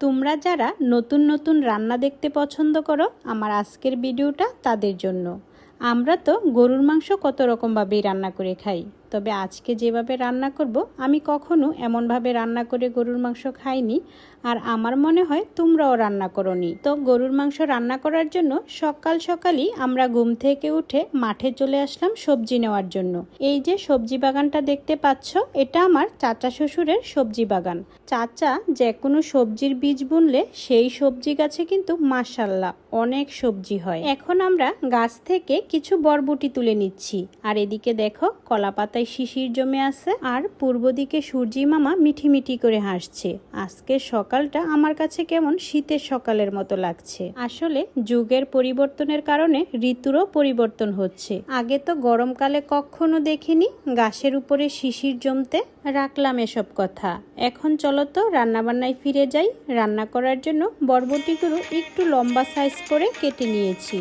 তোমরা যারা নতুন নতুন রান্না দেখতে পছন্দ করো আমার আজকের ভিডিওটা তাদের জন্য। আমরা তো গরুর মাংস কত রকমভাবেই রান্না করে খাই, তবে আজকে যেভাবে রান্না করব, আমি কখনো এমনভাবে রান্না করে গরুর মাংস খাইনি। আর আমার মনে হয় তোমরাও রান্না করনি। তো গরুর মাংস রান্না করার জন্য সকাল সকালই আমরা ঘুম থেকে উঠে মাঠে চলে আসলাম সবজি নেওয়ার জন্য। এই যে সবজি বাগানটা দেখতে পাচ্ছ, এটা আমার চাচা শ্বশুরের সবজি বাগান। চাচা যে কোনো সবজির বীজ বুনলে সেই সবজি গাছে কিন্তু মাসাল্লাহ অনেক সবজি হয়। এখন আমরা গাছ থেকে কিছু বরবটি তুলে নিচ্ছি। আর এদিকে দেখো কলা পাতায় শিশির জমে আছে আর পূর্ব দিকে সূর্যি মামা মিঠি মিঠি করে হাসছে। আজকে সকালটা আমার কাছে কেমন শীতের সকালের মতো লাগছে। আসলে যুগের পরিবর্তনের কারণে ঋতুরও পরিবর্তন হচ্ছে। আগে তো গরমকালে কখনো দেখিনি গাছের উপরে শিশির জমতে রাখলাম এসব কথা। এখন চলো তো রান্নাবান্নায় ফিরে যাই। রান্না করার জন্য বরবটিগুলো একটু লম্বা সাইজ করে কেটে নিয়েছি।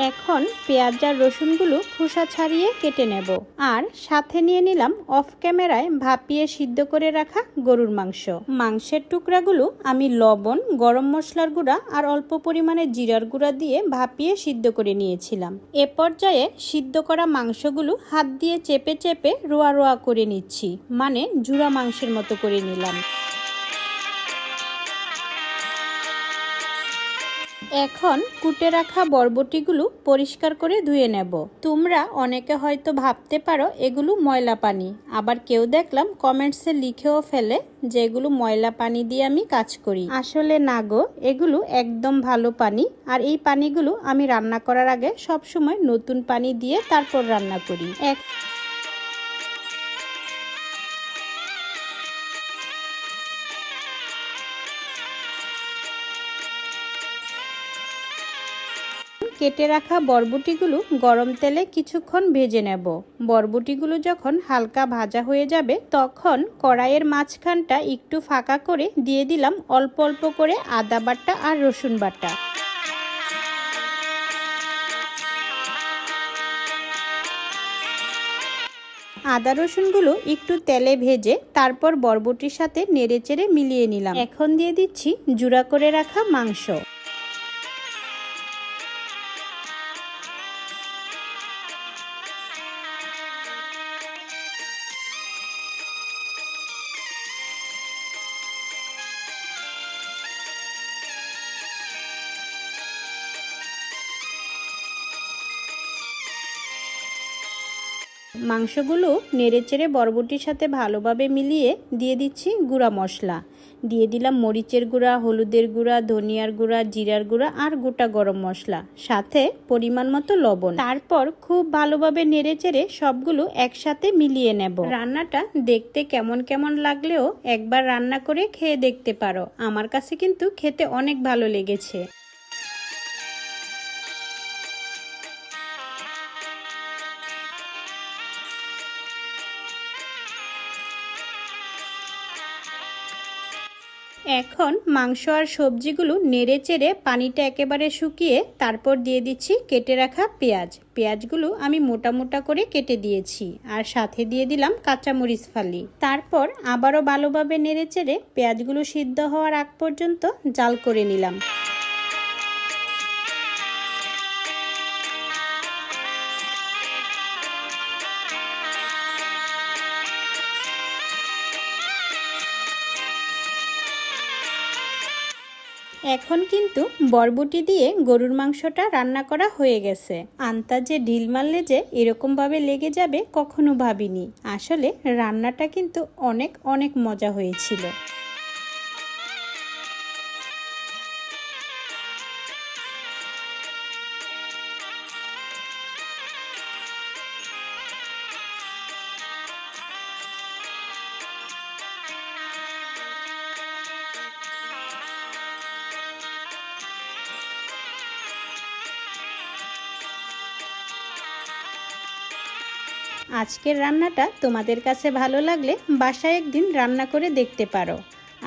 এখন পেঁয়াজ আর রসুনগুলো খোসা ছাড়িয়ে কেটে নেব। আর সাথে নিয়ে নিলাম অফ ক্যামেরায় ভাপিয়ে সিদ্ধ করে রাখা গরুর মাংস। মাংসের টুকরাগুলো আমি লবণ, গরম মশলার গুঁড়া আর অল্প পরিমাণে জিরার গুঁড়া দিয়ে ভাপিয়ে সিদ্ধ করে নিয়েছিলাম। এ পর্যায়ে সিদ্ধ করা মাংসগুলো হাত দিয়ে চেপে চেপে রোয়া রোয়া করে নিচ্ছি। মানে জুড়া মাংসের মতো করে নিলাম। এখন কুটে রাখা বরবটিগুলো পরিষ্কার করে ধুয়ে নেব। তোমরা অনেকে হয়তো ভাবতে পারো এগুলো ময়লা পানি। আবার কেউ দেখলাম কমেন্টসে লিখেও ফেলে যে এগুলো ময়লা পানি দিয়ে আমি কাজ করি। আসলে না গো, এগুলো একদম ভালো পানি। আর এই পানিগুলো আমি রান্না করার আগে সব সময় নতুন পানি দিয়ে তারপর রান্না করি। এক কেটে রাখা বরবটিগুলো গরম তেলে কিছুক্ষণ ভেজে নেব। বরবটিগুলো যখন হালকা ভাজা হয়ে যাবে, তখন কড়াইয়ের মাঝখানটা একটু ফাঁকা করে দিয়ে দিলাম অল্প অল্প করে আদা বাটা আর রসুন বাটা। আদা রসুনগুলো একটু তেলে ভেজে তারপর বরবটির সাথে নেড়েচেড়ে মিলিয়ে নিলাম। এখন দিয়ে দিচ্ছি জুড়া করে রাখা মাংস। মাংসগুলো নেড়েচেড়ে বরবটির সাথে ভালোভাবে মিলিয়ে দিয়ে দিচ্ছি গুঁড়া মশলা। দিয়ে দিলাম মরিচের গুঁড়া, হলুদের গুঁড়া, ধনিয়ার গুঁড়া, জিরার গুঁড়া আর গোটা গরম মশলা, সাথে পরিমাণ মতো লবণ। তারপর খুব ভালোভাবে নেড়েচেড়ে সবগুলো একসাথে মিলিয়ে নেব। রান্নাটা দেখতে কেমন কেমন লাগলেও একবার রান্না করে খেয়ে দেখতে পারো। আমার কাছে কিন্তু খেতে অনেক ভালো লেগেছে। এখন মাংস আর সবজিগুলো নেড়ে চেড়ে পানিটা একেবারে শুকিয়ে তারপর দিয়ে দিচ্ছি কেটে রাখা পেঁয়াজ। পেঁয়াজগুলো আমি মোটা মোটা করে কেটে দিয়েছি আর সাথে দিয়ে দিলাম কাঁচামরিচ ফালি। তারপর আবারও ভালোভাবে নেড়ে চেড়ে পেঁয়াজগুলো সিদ্ধ হওয়ার আগ পর্যন্ত জাল করে নিলাম। এখন কিন্তু বরবটি দিয়ে গরুর মাংসটা রান্না করা হয়ে গেছে। আন্তাজে ঢিল মারলে যে এরকমভাবে লেগে যাবে কখনো ভাবিনি। আসলে রান্নাটা কিন্তু অনেক অনেক মজা হয়েছিল। আজকের রান্নাটা তোমাদের কাছে ভালো লাগলে বাসায় একদিন রান্না করে দেখতে পারো।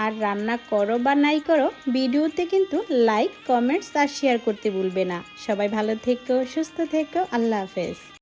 আর রান্না করো বা নাই করো, ভিডিওতে কিন্তু লাইক, কমেন্টস আর শেয়ার করতে ভুলবে না। সবাই ভালো থেকো, সুস্থ থেকো, আল্লাহ হাফেজ।